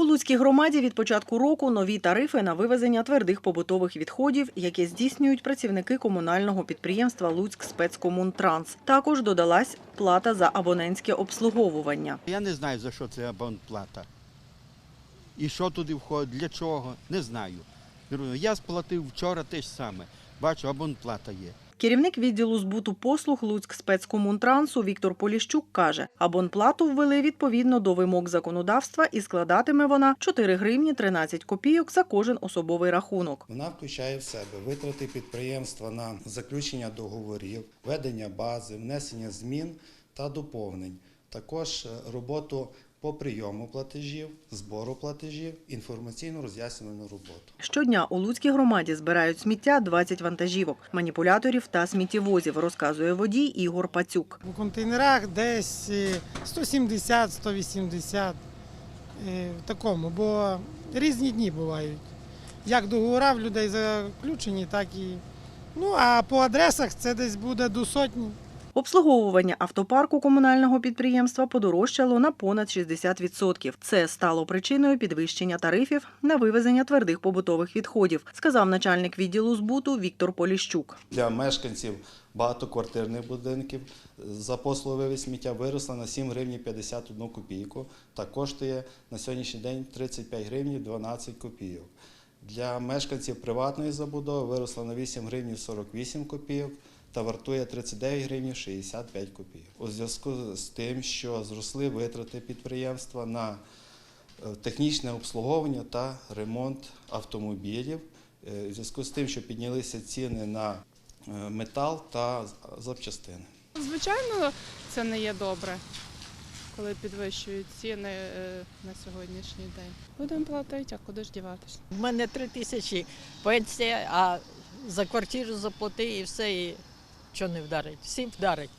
У Луцькій громаді від початку року нові тарифи на вивезення твердих побутових відходів, які здійснюють працівники комунального підприємства Луцьк спецкомунтранс. Також додалась плата за абонентське обслуговування. Я не знаю, за що це абонплата. І що туди входить, для чого, не знаю. Я сплатив вчора те ж саме. Бачу, абонплата є. Керівник відділу збуту послуг Луцьк спецкомунтрансу Віктор Поліщук каже, абонплату ввели відповідно до вимог законодавства і складатиме вона 4 гривні 13 копійок за кожен особовий рахунок. Вона включає в себе витрати підприємства на заключення договорів, ведення бази, внесення змін та доповнень. Також е, роботу по прийому платежів, збору платежів, інформаційно-роз'яснювальну роботу. Щодня у Луцькій громаді збирають сміття 20 вантажівок, маніпуляторів та сміттєвозів, розказує водій Ігор Пацюк. У контейнерах десь е, 170-180 е, в такому, бо різні дні бувають. Як договори в людей заключені, так і. Ну а по адресах це десь буде до сотні. Обслуговування автопарку комунального підприємства подорожчало на понад 60%. Це стало причиною підвищення тарифів на вивезення твердих побутових відходів, сказав начальник відділу збуту Віктор Поліщук. Для мешканців багатоквартирних будинків за послугу сміття виросла на 7 гривень 51 копійку та коштує на сьогоднішній день 35 гривень 12 копійок. Для мешканців приватної забудови виросла на 8 гривень 48 копійок та вартує 39 гривень 65 копійок. У зв'язку з тим, що зросли витрати підприємства на е, технічне обслуговування та ремонт автомобілів, е, у зв'язку з тим, що піднялися ціни на е, метал та запчастини. Звичайно, це не є добре, коли підвищують ціни на сьогоднішній день. Будемо платити, а куди ж діватися? У мене три тисячі пенсія, а за квартиру заплати і все, і що не вдарить. Всім вдарить.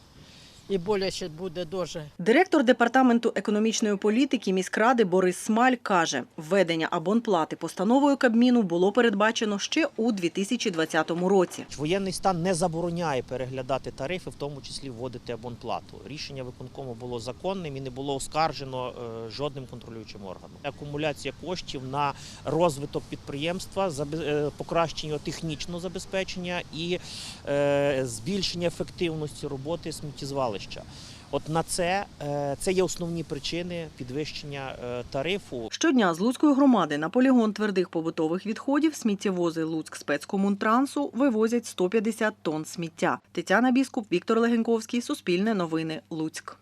І боляче буде дуже. Директор департаменту економічної політики міськради Борис Смаль каже, введення абонплати постановою Кабміну було передбачено ще у 2020 році. Воєнний стан не забороняє переглядати тарифи, в тому числі вводити абонплату. Рішення виконкому було законним і не було оскаржено е, жодним контролюючим органом. Акумуляція коштів на розвиток підприємства, е, покращення технічного забезпечення і е, збільшення ефективності роботи сміттєзвалища. От на це, е, це є основні причини підвищення е, тарифу. Щодня з Луцької громади на полігон твердих побутових відходів сміттєвози Луцьк спецкомунтрансу вивозять 150 тонн сміття. Тетяна Біскуп, Віктор Легенковський, Суспільне новини, Луцьк.